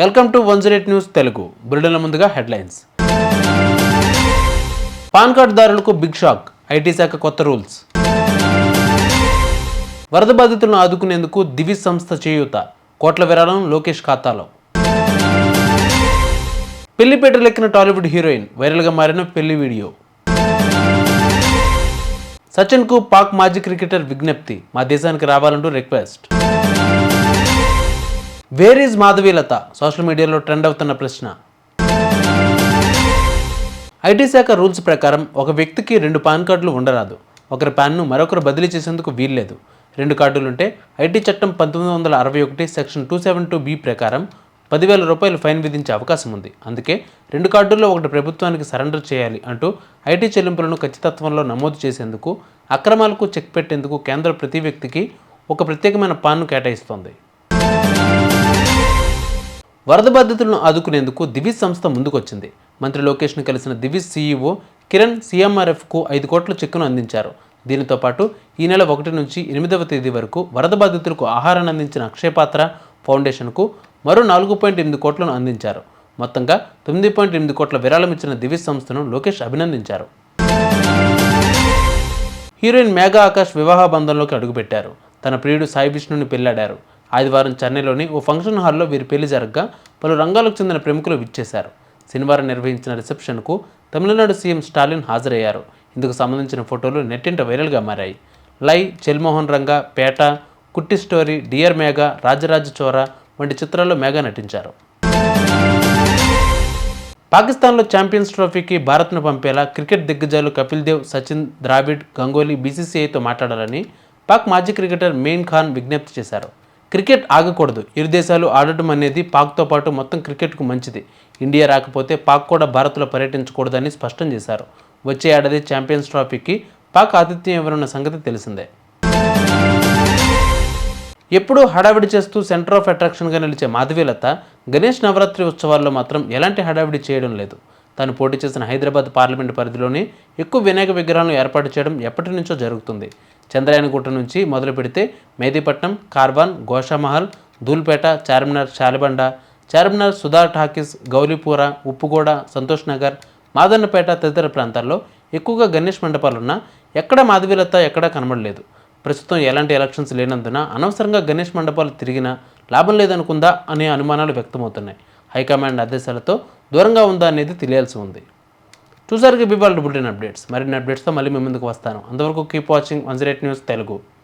Welcome to one zero news Telugu. బులెటిన్ల ముందుగా headlines. PAN కార్డుదారులకు big shock IT శాఖ కొత్త రూల్స్. వరద బాధితులను ఆదుకునేందుకు దివి సంస్థ చేయూత కోట్ల విరాళం లోకేష్ ఖాతాలో. పెళ్ళిపేటలెక్కిన టాలీవుడ్ హీరోయిన్ వైరల్గా మారిన పెళ్ళి వీడియో. సచిన్కు పాక్ మాజీ క్రికెటర్ విజ్ఞప్తి మా దేశానికి రావాలంటూ request. Where is Madhavilatha social మీడియాలో ట్రెండ్ అవుతున్న ప్రశ్న. ఐటీ శాఖ రూల్స్ ప్రకారం ఒక వ్యక్తికి రెండు పాన్ కార్డులు ఉండరాదు. ఒకరి పాన్ను మరొకరు బదిలీ చేసేందుకు వీల్లేదు. రెండు కార్డులుంటే ఐటీ చట్టం పంతొమ్మిది వందల అరవై ఒకటి section two seven two B ప్రకారం పదివేల రూపాయలు ఫైన్ విధించే అవకాశం ఉంది. అందుకే రెండు కార్డుల్లో ఒకటి ప్రభుత్వానికి సరెండర్ చేయాలి అంటూ ఐటీ చెల్లింపులను ఖచ్చితత్వంలో నమోదు చేసేందుకు అక్రమాలకు చెక్ పెట్టేందుకు కేంద్ర ప్రతి వ్యక్తికి ఒక ప్రత్యేకమైన పాన్ను కేటాయిస్తోంది. వరద బాధితులను ఆదుకునేందుకు దివిజ్ సంస్థ ముందుకొచ్చింది. మంత్రి లోకేష్ను కలిసిన దివిజ్ సీఈఓ కిరణ్ సీఎంఆర్ఎఫ్కు ఐదు కోట్ల చెక్కును అందించారు. దీనితో పాటు ఈ నెల ఒకటి నుంచి ఎనిమిదవ తేదీ వరకు వరద బాధితులకు ఆహారాన్ని అందించిన అక్షయపాత్ర ఫౌండేషన్కు మరో నాలుగు పాయింట్ ఎనిమిది కోట్లను అందించారు. మొత్తంగా తొమ్మిది పాయింట్ ఎనిమిది కోట్ల విరాళం ఇచ్చిన దివిజ్ సంస్థను లోకేష్ అభినందించారు. హీరోయిన్ మేఘా ఆకాష్ వివాహ బంధంలోకి అడుగుపెట్టారు. తన ప్రియుడు సాయి విష్ణుని పెళ్ళాడారు. ఆదివారం చెన్నైలోని ఓ ఫంక్షన్ హాల్లో వీరి పెళ్ళి జరగగా పలు రంగాలకు చెందిన ప్రముఖులు విచ్చేశారు. శనివారం నిర్వహించిన రిసెప్షన్కు తమిళనాడు సీఎం స్టాలిన్ హాజరయ్యారు. ఇందుకు సంబంధించిన ఫోటోలు నెట్టింట వైరల్గా మారాయి. లై చెల్మోహన్ రంగా పేట కుట్టి స్టోరీ డియర్ మేఘా రాజరాజ చోర వంటి చిత్రాల్లో మేఘా నటించారు. పాకిస్తాన్లో ఛాంపియన్స్ ట్రోఫీకి భారత్ను పంపేలా క్రికెట్ దిగ్గజాలు కపిల్ దేవ్ సచిన్ ద్రావిడ్ గంగోలీ బీసీసీఐతో మాట్లాడాలని పాక్ మాజీ క్రికెటర్ మెయిన్ ఖాన్ విజ్ఞప్తి చేశారు. క్రికెట్ ఆగకూడదు. ఇరు దేశాలు ఆడటం అనేది పాక్తో పాటు మొత్తం క్రికెట్కు మంచిది. ఇండియా రాకపోతే పాక్ కూడా భారత్లో పర్యటించకూడదని స్పష్టం చేశారు. వచ్చే ఏడాది ఛాంపియన్స్ ట్రోఫీకి పాక్ ఆతిథ్యం ఇవ్వనున్న సంగతి తెలిసిందే. ఎప్పుడూ హడావిడి చేస్తూ సెంటర్ ఆఫ్ అట్రాక్షన్గా నిలిచే మాధవీలత గణేష్ నవరాత్రి ఉత్సవాల్లో మాత్రం ఎలాంటి హడావిడి చేయడం లేదు. తాను పోటీ చేసిన హైదరాబాద్ పార్లమెంట్ పరిధిలోనే ఎక్కువ వినాయక విగ్రహాలను ఏర్పాటు చేయడం ఎప్పటి నుంచో జరుగుతుంది. చంద్రయానగుట్ట నుంచి మొదలు పెడితే మేదీపట్నం కార్వాన్ గోషామహల్ ధూల్పేట చార్మినార్ శాలిబండ చార్మినార్ సుధా టాకీస్ గౌలీపుర ఉప్పుగూడ సంతోష్ నగర్ మాదన్నపేట తదితర ప్రాంతాల్లో ఎక్కువగా గణేష్ మండపాలున్నా ఎక్కడ మాధవీలత ఎక్కడా కనబడలేదు. ప్రస్తుతం ఎలాంటి ఎలక్షన్స్ లేనందున అనవసరంగా గణేష్ మండపాలు తిరిగినా లాభం లేదనుకుందా అనే అనుమానాలు వ్యక్తమవుతున్నాయి. హైకమాండ్ ఆదేశాలతో దూరంగా ఉందా అనేది తెలియాల్సి ఉంది. చూసారుగా బిబాల్ బులెటిన్ అప్డేట్స్. మరిన్ని అప్డేట్స్తో మళ్ళీ మీ ముందుకు వస్తాను. అంతవరకు keep watching one news Telugu.